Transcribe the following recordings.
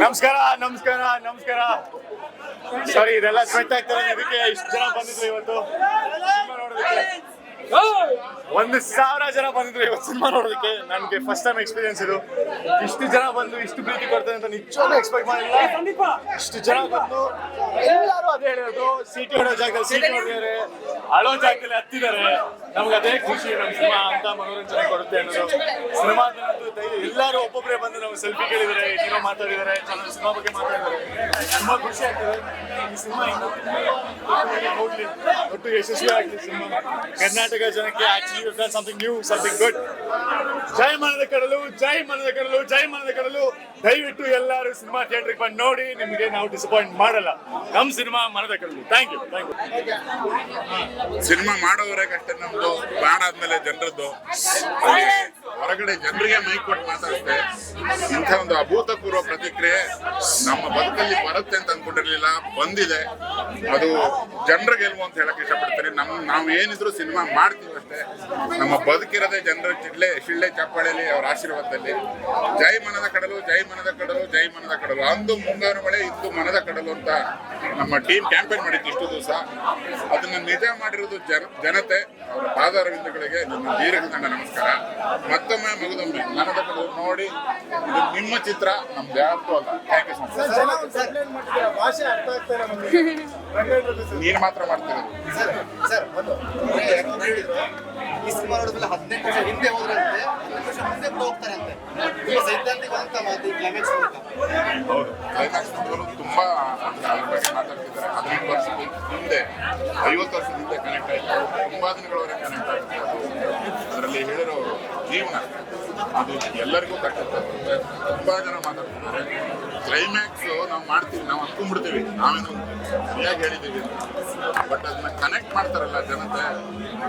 ನಮಸ್ಕಾರ ನಮಸ್ಕಾರ ನಮಸ್ಕಾರ ಸಾರಿ ಇದೆಲ್ಲ ಸ್ವೆಟ್ ಆಗ್ತಾರೆ ಇದಕ್ಕೆ ಇಷ್ಟು ಜನ ಬಂದಿದ್ರು ಇವತ್ತು ಸಿನಿಮಾ ನೋಡೋದಕ್ಕೆ ಒಂದು ಸಾವಿರ ಜನ ಬಂದಿದ್ರು ಇವತ್ತು ಸಿನಿಮಾ ನೋಡೋದಕ್ಕೆ. ನನಗೆ ಫಸ್ಟ್ ಟೈಮ್ ಎಕ್ಸ್ಪೀರಿಯನ್ಸ್ ಇದು. ಇಷ್ಟು ಜನ ಬಂದು ಇಷ್ಟು ಪ್ರೀತಿ ಕೊಡ್ತಾರೆ ಅಂತ ನಿಜವಾಗ್ಲೂ ಎಕ್ಸ್ಪೆಕ್ಟ್ ಮಾಡಿಲ್ಲ. ಇಷ್ಟು ಜನ ಬಂದು ಎಲ್ಲರೂ ಅದೇ ಹೇಳಿರೋದು ಸೀಟಿ ಹೊಡೋ ಜಾಗದಲ್ಲಿ ಸೀಟಿ ಹೊಡೆದಿದ್ದಾರೆ ಅಳೋ ಜಾಗದಲ್ಲಿ ಹತ್ತಿದ್ದಾರೆ. ನಮ್ಗೆ ಅದೇ ಖುಷಿ ನಮ್ಮ ಸಿನಿಮಾ ಅಂತ ಮನೋರಂಜನೆ ಕೊಡುತ್ತೆ ಅನ್ನೋದು. ಸಿನಿಮಾ ಎಲ್ಲರೂ ಒಬ್ಬೊಬ್ಬರೇ ಬಂದು ನಾವು ಸೆಲ್ಫಿ ಕೇಳಿದ್ದಾರೆ, ಏನೋ ಮಾತಾಡಿದ್ದಾರೆ, ಚೆನ್ನಾಗಿ ಸಿನಿಮಾ ಬಗ್ಗೆ ಮಾತಾಡಿದ್ದಾರೆ. ತುಂಬಾ ಖುಷಿ ಆಗ್ತದೆ. ಈ ಸಿನಿಮಾ ಹೋಗ್ಲಿ ಒಟ್ಟು ಯಶಸ್ವಿ ಆಗಲಿ ಸಿನಿಮಾ. ಕರ್ನಾಟಕ ಜನಕ್ಕೆ actually something new something good ಜೈ ಮನದ ಕಡಲು ಜೈ ಮನದ ಕಡಲು ಜೈ ಮನದ ಕಡಲು. ದಯವಿಟ್ಟು ಎಲ್ಲರೂ ಸಿನಿಮಾ ಥಿಯೇಟರ್ ಬಂದು ನೋಡಿ ನಿಮಗೆ ನಾವು ಡಿಸಪಾಯಿಂಟ್ ಮಾಡಲ್ಲ. ನಮ್ಮ cinema Manada Kadalu. Thank you thank you cinema ಮಾಡೋವರೇ ಕಷ್ಟ ನಮ್ದು ಬ್ಯಾನ್ ಆದ್ಮೇಲೆ ಜನರದ್ದು. ಅಲ್ಲಿ ಹೊರಗಡೆ ಜನರಿಗೆ ಮೈ ಕೊಟ್ಟು ಮಾತಾಡುತ್ತೆ ಇಂಥ ಒಂದು ಅಭೂತಪೂರ್ವ ಪ್ರತಿಕ್ರಿಯೆ ನಮ್ಮ ಬದುಕಲ್ಲಿ ಬರುತ್ತೆ ಅಂತ ಅನ್ಕೊಂಡಿರ್ಲಿಲ್ಲ, ಬಂದಿದೆ. ಅದು ಜನರ ಗೆಲುವು ಅಂತ ಹೇಳಕ್ ಇಷ್ಟಪಡ್ತೀನಿ. ನಮ್, ನಾವು ಏನಿದ್ರು ಸಿನಿಮಾ ಮಾಡ್ತೀವಿ ಅಷ್ಟೇ. ನಮ್ಮ ಬದುಕಿರೋದೇ ಜನರ ಚಿಡ್ಲೆ, ಶಿಳ್ಳೆ ಚಪ್ಪಾಳೆಯಲ್ಲಿ ಅವರ ಆಶೀರ್ವಾದದಲ್ಲಿ. ಜೈ ಮನದ ಕಡಲು, ಜೈ ಮನದ ಕಡಲು, ಜೈ ಮನದ ಕಡಲು. ಅಂದು ಮುಂಗಾರು ಮಳೆ, ಇಂದು ಮನದ ಕಡಲು ಅಂತ ನಮ್ಮ ಟೀಮ್ ಕ್ಯಾಂಪೇನ್ ಮಾಡಿತ್ತು ಇಷ್ಟು ದಿವಸ. ಅದನ್ನು ನಿಜ ಮಾಡಿರೋದು ಜನ ಜನತೆ ಅವರ ಪಾದಾರವಿಂದಗಳಿಗೆ ನನ್ನ ದೀರ್ಘದಂಡ ನಮಸ್ಕಾರ. ಮತ್ತೊಮ್ಮೆ ಮಗದೊಮ್ಮೆ ನನ್ನ ತಗೊಂಡು ನೋಡಿ ಇದು ನಿಮ್ಮ ಚಿತ್ರ ನಮ್ದು ಯಾವತ್ತೂ ಅಲ್ಲ. ಥ್ಯಾಂಕ್ ಯು ಸೊ ಮಚ್ ನೀನ್ ಮಾತ್ರ ಮಾಡ್ತಿರೋದು ಸರ್ ಸರ್ ಒಂದು ಒಳ್ಳೆ ಯಾರೋ ಹೇಳಿದ್ರು ಈ ಸಿನಿಮಾ ನೋಡಿದ್ಮೇಲೆ ಹದಿನೆಂಟು ಹಿಂದೆ ಹೋದ್ರಂತೆ. ಹೋಗ್ತಾರಂತೆ ನಿಮ್ಮ ಸೈದ್ಧಾಂತಿಕವಂತ ಮಾತು ಕ್ಲೈಮ್ಯಾಕ್ಸ್ ನೋಡಿದ್ರು ತುಂಬಾ ಮಾತಾಡ್ತಿದ್ದಾರೆ. ವರ್ಷದ ಹಿಂದೆ, ಐವತ್ತು ವರ್ಷದಿಂದ ಕನೆಕ್ಟ್ ಆಯ್ತು. ತುಂಬಾ ದಿನಗಳವರೆಗೆ ಕನೆಕ್ಟ್ ಅದರಲ್ಲಿ ಹೇಳಿರೋ ಜೀವನ ಅದು ಎಲ್ಲರಿಗೂ ತಕ್ಕಂತ ತುಂಬಾ ಜನ ಮಾತಾಡ್ತಿದ್ದಾರೆ. ಕ್ಲೈಮ್ಯಾಕ್ಸ್ ನಾವು ಮಾಡ್ತೀವಿ ನಾವು ಅಂದ್ಕೊಂಡ್ಬಿಡ್ತೀವಿ ನಾವೇನು ಸರಿಯಾಗಿ ಹೇಳಿದ್ದೀವಿ. ಬಟ್ ಅದನ್ನ ಕನೆಕ್ಟ್ ಮಾಡ್ತಾರಲ್ಲ ಜನತೆ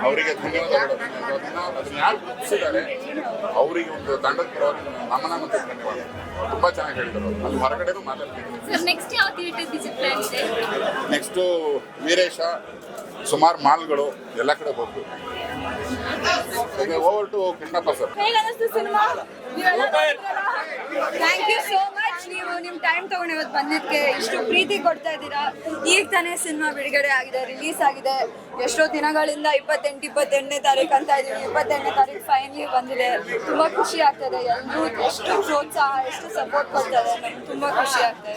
ಅವರಿಗೆ ಧನ್ಯವಾದ ಕೊಡೋದು ಅದನ್ನ ಅದನ್ನ ಯಾರು ಗುರುತಿಸಿದ್ದಾರೆ ಅವರಿಗೆ ಒಂದು ತಂಡದ ಪರವಾಗಿ ನಮನ ಮತ್ತು ಧನ್ಯವಾದ. ತುಂಬಾ ಚೆನ್ನಾಗಿ ಹೇಳಿದರು ಅಲ್ಲಿ ಹೊರಗಡೆನೂ ಮಾತಾಡ್ತಿದ್ದೀನಿ ಇದೆ? ನೆಕ್ಸ್ಟು ವೀರೇಶ ಸುಮಾರು ಮಾಲ್ಗಳು ಎಲ್ಲ ಕಡೆ ಹೋಗ್ತೀವಿ over to Krishnappa sir thank you so much ನೀವು ನಿಮ್ಮ ಟೈಮ್ ತಗೊಂಡು ಇವತ್ತು ಬಂದಿದ್ದಕ್ಕೆ ಇಷ್ಟು ಪ್ರೀತಿ ಕೊಡ್ತಾ ಇದ್ದೀರಾ? ಈಗ ತಾನೇ ಸಿನಿಮಾ ಬಿಡುಗಡೆ ಆಗಿದೆ ರಿಲೀಸ್ ಆಗಿದೆ. ಎಷ್ಟೋ ದಿನಗಳಿಂದ ಇಪ್ಪತ್ತೆಂಟು ಇಪ್ಪತ್ತೆಂಟನೇ ತಾರೀಕು ಅಂತ ಇದೀವಿ ಇಪ್ಪತ್ತೆಂಟನೇ ತಾರೀಕು ಫೈನಲಿ ಬಂದಿದೆ. ತುಂಬ ಖುಷಿ ಆಗ್ತದೆ ಎಲ್ಲರೂ ಎಷ್ಟು ಪ್ರೋತ್ಸಾಹ ಎಷ್ಟು ಸಪೋರ್ಟ್ ಕೊಡ್ತಾರೆ ನಮ್ಗೆ ತುಂಬ ಖುಷಿ ಆಗ್ತದೆ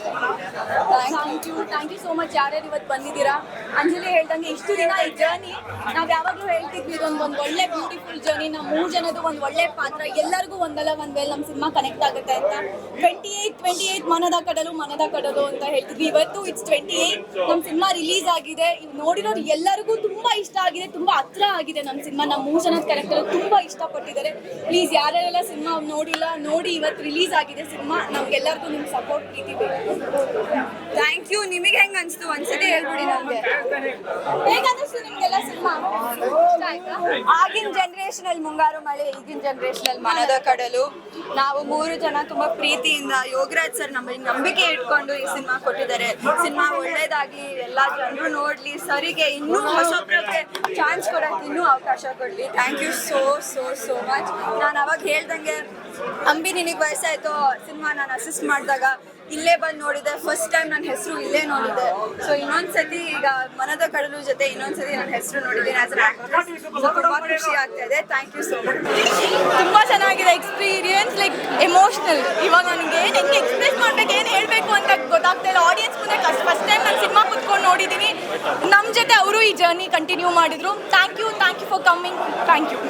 thank you thank you so much ಯಾರ್ಯಾರು ಇವತ್ತು ಬಂದಿದ್ದೀರಾ? ಅಂಜಲಿ ಹೇಳ್ದಂಗೆ ಇಷ್ಟು ದಿನ ಈ ಜರ್ನಿ ನಾವು ಯಾವಾಗಲೂ ಹೇಳ್ತಿದ್ವಿ ಇದೊಂದು ಒಂದು ಒಳ್ಳೆ ಬ್ಯೂಟಿಫುಲ್ ಜರ್ನಿ ನಮ್ಮ ಮೂರು ಜನದು ಒಂದು ಒಳ್ಳೆ ಪಾತ್ರ. ಎಲ್ಲರಿಗೂ ಒಂದಲ್ಲ, ಒಂದು ನಮ್ಮ ಸಿನಿಮಾ ಕನೆಕ್ಟ್ ಆಗುತ್ತೆ ಅಂತ. ಟ್ವೆಂಟಿ ಏಯ್ಟ್ ಟ್ವೆಂಟಿ ಏಯ್ಟ್ ಮನದ ಕಡಲು ಮನದ ಕಡಲು ಅಂತ ಹೇಳ್ತಿದ್ವಿ. ಇವತ್ತು ಇಟ್ಸ್ ಟ್ವೆಂಟಿ ಏಯ್ಟ್ ನಮ್ಮ ಸಿನಿಮಾ ರಿಲೀಸ್ ಆಗಿದೆ. ನೋಡಿರೋರು ಎಲ್ಲರಿಗೂ ತುಂಬಾ ಇಷ್ಟ ಆಗಿದೆ. ತುಂಬಾ ಹತ್ರ ಆಗಿದೆ ನಮ್ಮ ಸಿನಿಮಾ. ನಮ್ಮ ಮೂರು ಜನದ ಕ್ಯಾರೆಕ್ಟರ್ ತುಂಬಾ ಇಷ್ಟಪಟ್ಟಿದ್ದಾರೆ. ಪ್ಲೀಸ್ ಯಾರ್ಯಾರೆಲ್ಲ ಸಿನಿಮಾ ನೋಡಿಲ್ಲ, ನೋಡಿ ಇವತ್ತು ರಿಲೀಸ್ ಆಗಿದೆ ಸಿನಿಮಾ. ನಮ್ಗೆಲ್ಲರಿಗೂ ನಿಮ್ಮ ಸಪೋರ್ಟ್ ಪ್ರೀತಿ ಬೇಕು. ಥ್ಯಾಂಕ್ ಯು ನಿಮಗೆ ಹೆಂಗ್ ಅನ್ಸ್ತು? ಒಂದ್ಸತಿ ಹೇಳ್ಬಿಡಿ ನಮ್ಗೆ. ಹೇಗೆ ಅನ್ನಿಸ್ತು ನಿಮ್ಗೆಲ್ಲ ಸಿನಿಮಾ ಆಗಿನ ಜನರೇಷನ್ ಅಲ್ಲಿ ಮುಂಗಾರು ಮಳೆ ಈಗಿನ ಜನರೇಷನ್ ಅಲ್ಲಿ ಮನದ ಕಡಲು. ನಾವು ಮೂರು ಜನ ತುಂಬಾ ಪ್ರೀತಿಯಿಂದ ಯೋಗರಾಜ್ ಸರ್ ನಮಗೆ ನಂಬಿಕೆ ಇಟ್ಕೊಂಡು ಈ ಸಿನಿಮಾ ಕೊಟ್ಟಿದ್ದಾರೆ. ಸಿನಿಮಾ ಒಳ್ಳೇದಾಗಿ ಎಲ್ಲಾ ಜನರು ನೋಡ್ಲಿ ಸರಿಗೆ ಇನ್ನೂ ಹೊಸೊಬ್ರಿಗೆ ಚಾನ್ಸ್ ಕೊಡಕ್ಕೆ ಇನ್ನೂ ಅವಕಾಶ ಕೊಡ್ಲಿ. Thank you so so so much ನಾನು ಅವಾಗ ಹೇಳ್ದಂಗೆ ಅಂಬಿ ನಿನಗೆ ವಯಸ್ಸಾಯ್ತು ಸಿನಿಮಾ ನಾನು ಅಸಿಸ್ಟ್ ಮಾಡಿದಾಗ ಇಲ್ಲೇ ಬಂದು ನೋಡಿದೆ. ಫಸ್ಟ್ ಟೈಮ್ ನನ್ನ ಹೆಸರು ಇಲ್ಲೇ ನೋಡಿದೆ. ಸೊ ಇನ್ನೊಂದ್ಸತಿ ಈಗ ಮನದ ಕಡಲು ಜೊತೆ ಇನ್ನೊಂದ್ಸತಿ ನನ್ನ ಹೆಸರು ನೋಡಿದ್ದೀನಿ ಆಸ್ ಅನ್ ತುಂಬಾ ಖುಷಿ ಆಗ್ತಾ ಇದೆ ಥ್ಯಾಂಕ್ ಯು ಸೋ ಮಚ್ ತುಂಬಾ ಚೆನ್ನಾಗಿದೆ ಎಕ್ಸ್ಪೀರಿಯನ್ಸ್ ಲೈಕ್ ಎಮೋಷನಲ್ ಇವಾಗ ನನಗೆ ಹೆಂಗೆ ಎಕ್ಸ್ಪ್ರೆಸ್ ಮಾಡ್ಬೇಕು, ಏನು ಹೇಳಬೇಕು ಅಂತ ಗೊತ್ತಾಗ್ತಾ ಇಲ್ಲ. ಆಡಿಯನ್ಸ್ ಮುಂದೆ ಫಸ್ಟ್ ಟೈಮ್ ನಾನು ಸಿನಿಮಾ ಕುತ್ಕೊಂಡು ನೋಡಿದ್ದೀನಿ ನಮ್ಮ ಜೊತೆ ಅವರು ಈ ಜರ್ನಿ ಕಂಟಿನ್ಯೂ ಮಾಡಿದ್ರು. Thank you thank you for coming thank you